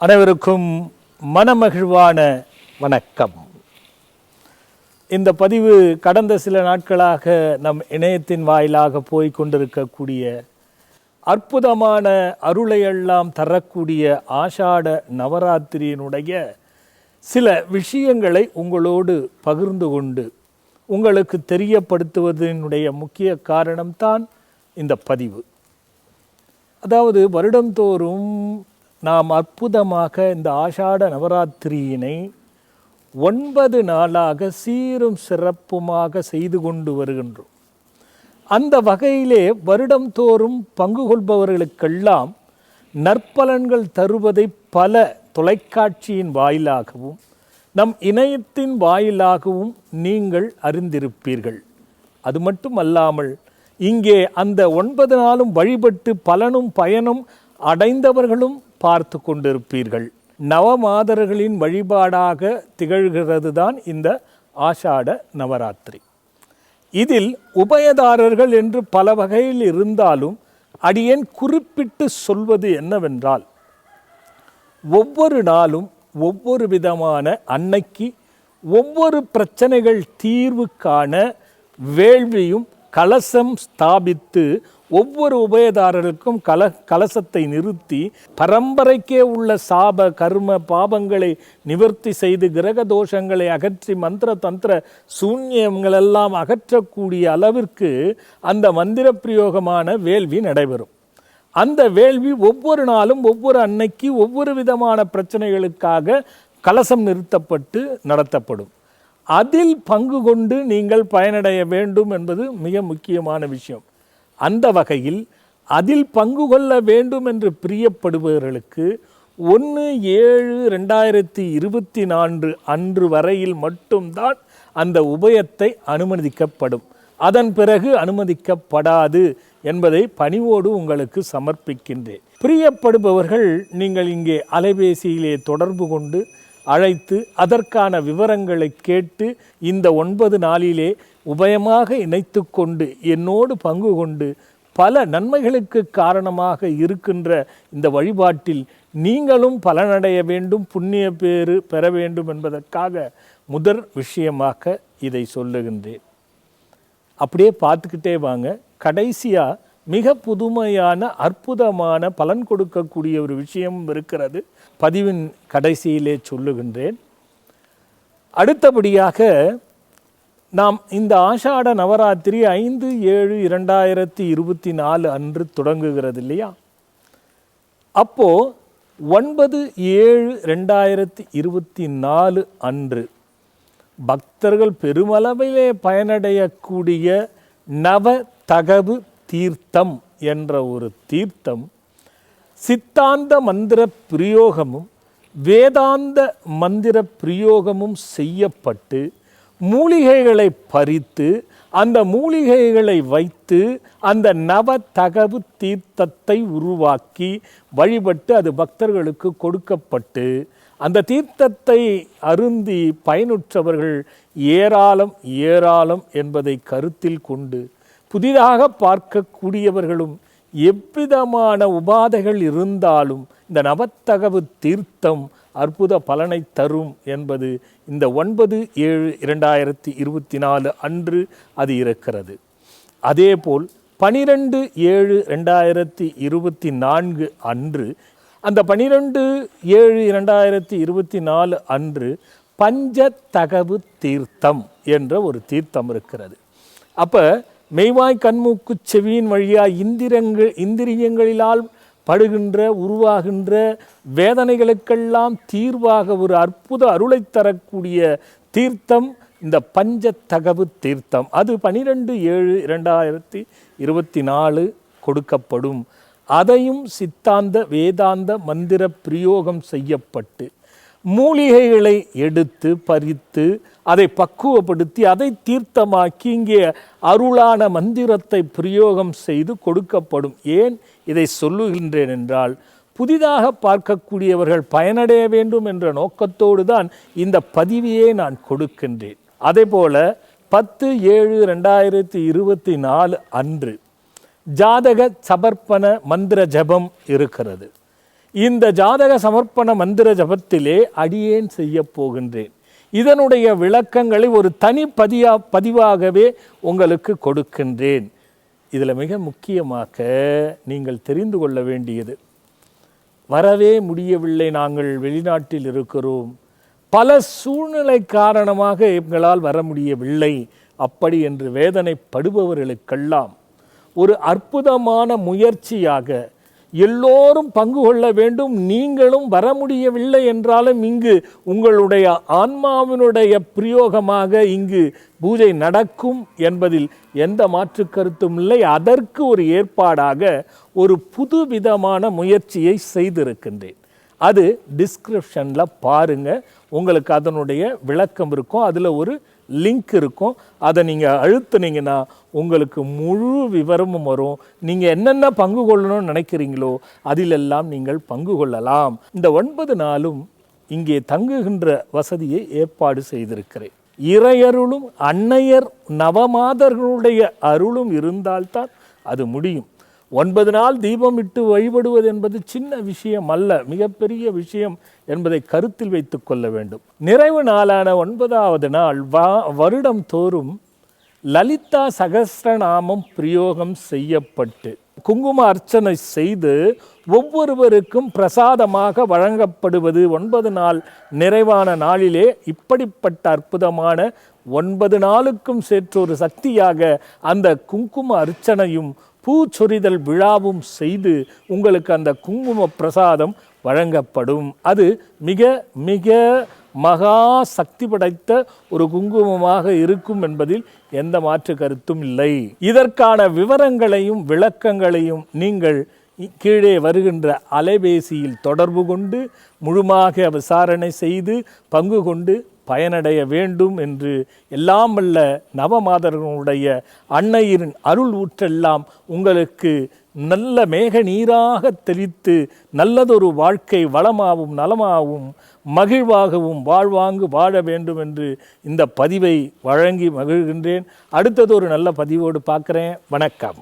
அனைவருக்கும் மனமகிழ்வான வணக்கம். இந்த பதிவு கடந்த சில நாட்களாக நம் இணையத்தின் வாயிலாக போய் கொண்டிருக்கக்கூடிய அற்புதமான அருளையெல்லாம் தரக்கூடிய ஆஷாட நவராத்திரியினுடைய சில விஷயங்களை உங்களோடு பகிர்ந்து கொண்டு உங்களுக்கு தெரியப்படுத்துவதனுடைய முக்கிய காரணம்தான் இந்த பதிவு. அதாவது வருடந்தோறும் நாம் அற்புதமாக இந்த ஆஷாட நவராத்திரியினை ஒன்பது நாளாக சீரும் சிறப்புமாக செய்து கொண்டு வருகின்றோம். அந்த வகையிலே வருடந்தோறும் பங்கு கொள்பவர்களுக்கெல்லாம் நற்பலன்கள் தருவதை பல தொலைக்காட்சியின் வாயிலாகவும் நம் இணையத்தின் வாயிலாகவும் நீங்கள் அறிந்திருப்பீர்கள். அது மட்டுமல்லாமல் இங்கே அந்த ஒன்பது நாளும் வழிபட்டு பலனும் பயனும் அடைந்தவர்களும் பார்த்து கொண்டிருப்பீர்கள். நவமாதர்களின் வழிபாடாக திகழ்கிறது தான் இந்த ஆஷாட நவராத்திரி. இதில் உபயதாரர்கள் என்று பல வகையில் இருந்தாலும் அடியேன் குறிப்பிட்டு சொல்வது என்னவென்றால் ஒவ்வொரு நாளும் ஒவ்வொரு விதமான அன்னைக்கு ஒவ்வொரு பிரச்சனைகள் தீர்வு காண வேள்வியும் கலசம் ஸ்தாபித்து ஒவ்வொரு உபயதாரருக்கும் கல கலசத்தை நிறுத்தி பரம்பரைக்கே உள்ள சாப கர்ம பாபங்களை நிவர்த்தி செய்து கிரக தோஷங்களை அகற்றி மந்திர தந்திர சூன்யங்களெல்லாம் அகற்றக்கூடிய அளவிற்கு அந்த மந்திர பிரயோகமான வேள்வி நடைபெறும். அந்த வேள்வி ஒவ்வொரு நாளும் ஒவ்வொரு அன்னைக்கு ஒவ்வொரு விதமான பிரச்சனைகளுக்காக கலசம் நிறுத்தப்பட்டு நடத்தப்படும். அதில் பங்கு கொண்டு நீங்கள் பயனடைய வேண்டும் என்பது மிக முக்கியமான விஷயம். அந்த வகையில் அதில் பங்கு கொள்ள வேண்டும் என்று பிரியப்படுபவர்களுக்கு ஒன்று ஏழு ரெண்டாயிரத்தி இருபத்தி நான்கு அன்று வரையில் மட்டும்தான் அந்த உபயத்தை அனுமதிக்கப்படும். அதன் பிறகு அனுமதிக்கப்படாது என்பதை பணிவோடு உங்களுக்கு சமர்ப்பிக்கின்றேன். பிரியப்படுபவர்கள் நீங்கள் இங்கே அலைபேசியிலே தொடர்பு கொண்டு அழைத்து அதற்கான விவரங்களை கேட்டு இந்த ஒன்பது நாளிலே உபயமாக இணைத்து கொண்டு என்னோடு பங்கு கொண்டு பல நன்மைகளுக்கு காரணமாக இருக்கின்ற இந்த வழிபாட்டில் நீங்களும் பலனடைய வேண்டும் புண்ணிய பேறு பெற வேண்டும் என்பதற்காக முதற் விஷயமாக இதை சொல்லுகின்றேன். அப்படியே பார்த்துக்கிட்டே வாங்க. கடைசியாக மிக புதுமையான அற்புதமான பலன் கொடுக்கக்கூடிய ஒரு விஷயம் இருக்கிறது. பதிவின் கடைசியிலே சொல்லுகின்றேன். அடுத்தபடியாக நாம் இந்த ஆஷாட நவராத்திரி ஐந்து ஏழு இரண்டாயிரத்தி இருபத்தி நாலு அன்று தொடங்குகிறது இல்லையா? அப்போ ஒன்பது ஏழு ரெண்டாயிரத்தி இருபத்தி நாலு அன்று பக்தர்கள் பெருமளவிலே பயனடையக்கூடிய நவ தகவு தீர்த்தம் என்ற ஒரு தீர்த்தம் சித்தாந்த மந்திர பிரயோகமும் வேதாந்த மந்திர பிரயோகமும் செய்யப்பட்டு மூலிகைகளை பறித்து அந்த மூலிகைகளை வைத்து அந்த நவ தகவு தீர்த்தத்தை உருவாக்கி வழிபட்டு அது பக்தர்களுக்கு கொடுக்கப்பட்டு அந்த தீர்த்தத்தை அருந்தி பயனுற்றவர்கள் ஏராளம் ஏராளம் என்பதை கருத்தில் கொண்டு புதிதாக பார்க்கக்கூடியவர்களும் எவ்விதமான உபாதைகள் இருந்தாலும் இந்த நவத்தகவு தீர்த்தம் அற்புத பலனை தரும் என்பது இந்த ஒன்பது ஏழு இரண்டாயிரத்தி இருபத்தி நாலு அன்று அது இருக்கிறது அதேபோல் பனிரெண்டு ஏழு ரெண்டாயிரத்தி இருபத்தி நான்கு அன்று அந்த பனிரெண்டு ஏழு இரண்டாயிரத்தி இருபத்தி நாலு அன்று பஞ்சதகவு தீர்த்தம் என்ற ஒரு தீர்த்தம் இருக்கிறது. அப்போ மெய்வாய் கண்மூக்கு செவியின் வழியாக இந்திரங்கள் இந்திரியங்களிலால் படுகின்ற உருவாகின்ற வேதனைகளுக்கெல்லாம் தீர்வாக ஒரு அற்புத அருளை தரக்கூடிய தீர்த்தம் இந்த பஞ்சத்தகவு தீர்த்தம். அது பனிரெண்டு ஏழு இரண்டாயிரத்தி இருபத்தி நாலு கொடுக்கப்படும். அதையும் சித்தாந்த வேதாந்த மந்திர பிரயோகம் செய்யப்பட்டு மூலிகைகளை எடுத்து பறித்து அதை பக்குவப்படுத்தி அதை தீர்த்தமாக்கி இங்கே அருளான மந்திரத்தை பிரயோகம் செய்து கொடுக்கப்படும். ஏன் இதை சொல்லுகின்றேன் என்றால் புதிதாக பார்க்கக்கூடியவர்கள் பயனடைய வேண்டும் என்ற நோக்கத்தோடு தான் இந்த பதிவையே நான் கொடுக்கின்றேன். அதேபோல பத்து ஏழு ரெண்டாயிரத்தி இருபத்தி நாலு அன்று ஜாதக சமர்ப்பண மந்திர ஜபம் இருக்கிறது. இந்த ஜாதக சமர்ப்பண மந்திர ஜபத்திலே அடியேன் செய்ய போகின்றேன். இதனுடைய விளக்கங்களை ஒரு தனி பதியா பதிவாகவே உங்களுக்கு கொடுக்கின்றேன். இதில் மிக முக்கியமாக நீங்கள் தெரிந்து கொள்ள வேண்டியது. வரவே முடியவில்லை நாங்கள் வெளிநாட்டில் இருக்கிறோம். பல சூழ்நிலை காரணமாக எங்களால் வர முடியவில்லை. அப்படி என்று வேதனைப்படுபவர்களுக்கெல்லாம் ஒரு அற்புதமான முயற்சியாக எல்லோரும் பங்கு கொள்ள வேண்டும். நீங்களும் வர முடியவில்லை என்றாலும் இங்கு உங்களுடைய ஆன்மாவினுடைய பிரயோகமாக இங்கு பூஜை நடக்கும் என்பதில் எந்த மாற்று கருத்தும் இல்லை. அதற்கு ஒரு ஏற்பாடாக ஒரு புதுவிதமான முயற்சியை செய்திருக்கின்றேன். அது டிஸ்கிரிப்ஷனில் பாருங்க. உங்களுக்கு அதனுடைய விளக்கம் இருக்கும். அதில் ஒரு லிங்க் இருக்கும். அதை நீங்கள் அழுத்துனீங்கன்னா உங்களுக்கு முழு விவரமும் வரும். நீங்கள் என்னென்ன பங்கு கொள்ளணும்னு நினைக்கிறீங்களோ அதிலெல்லாம் நீங்கள் பங்கு கொள்ளலாம். இந்த ஒன்பது நாளும் இங்கே தங்குகின்ற வசதியை ஏற்பாடு செய்திருக்கிறேன். இறையருளும் அன்னையர் நவமாதர்களுடைய அருளும் இருந்தால்தான் அது முடியும். ஒன்பது நாள் தீபம் இட்டு வழிபடுவது என்பது சின்ன விஷயம் அல்ல மிகப்பெரிய விஷயம் என்பதை கருத்தில் வைத்து கொள்ள வேண்டும். நிறைவு நாளான ஒன்பதாவது நாள் வா வருடம் தோறும் லலிதா சகசிரநாமம் பிரயோகம் செய்யப்பட்டு குங்கும அர்ச்சனை செய்து ஒவ்வொருவருக்கும் பிரசாதமாக வழங்கப்படுவது ஒன்பது நாள் நிறைவான நாளிலே. இப்படிப்பட்ட அற்புதமான ஒன்பது நாளுக்கும் சேற்றொரு சக்தியாக அந்த குங்கும அர்ச்சனையும் பூச்சொரிதல் விழாவும் செய்து உங்களுக்கு அந்த குங்கும பிரசாதம் வழங்கப்படும். அது மிக மிக மகா சக்தி படைத்த ஒரு குங்குமமாக இருக்கும் என்பதில் எந்த மாற்று கருத்தும் இல்லை. இதற்கான விவரங்களையும் விளக்கங்களையும் நீங்கள் கீழே வருகின்ற அலைபேசியில் தொடர்பு கொண்டு முழுமாக விசாரணை செய்து பங்கு கொண்டு பயனடைய வேண்டும் என்று எல்லாம் வல்ல நவமாதர்களுடைய அன்னையின் அருள் ஊற்றெல்லாம் உங்களுக்கு நல்ல மேக நீராக தெளித்து நல்லதொரு வாழ்க்கை வளமாகவும் நலமாகவும் மகிழ்வாகவும் வாழ்வாங்கு வாழ வேண்டும் என்று இந்த பதிவை வழங்கி மகிழ்கின்றேன். அடுத்தது ஒரு நல்ல பதிவோடு பார்க்குறேன். வணக்கம்.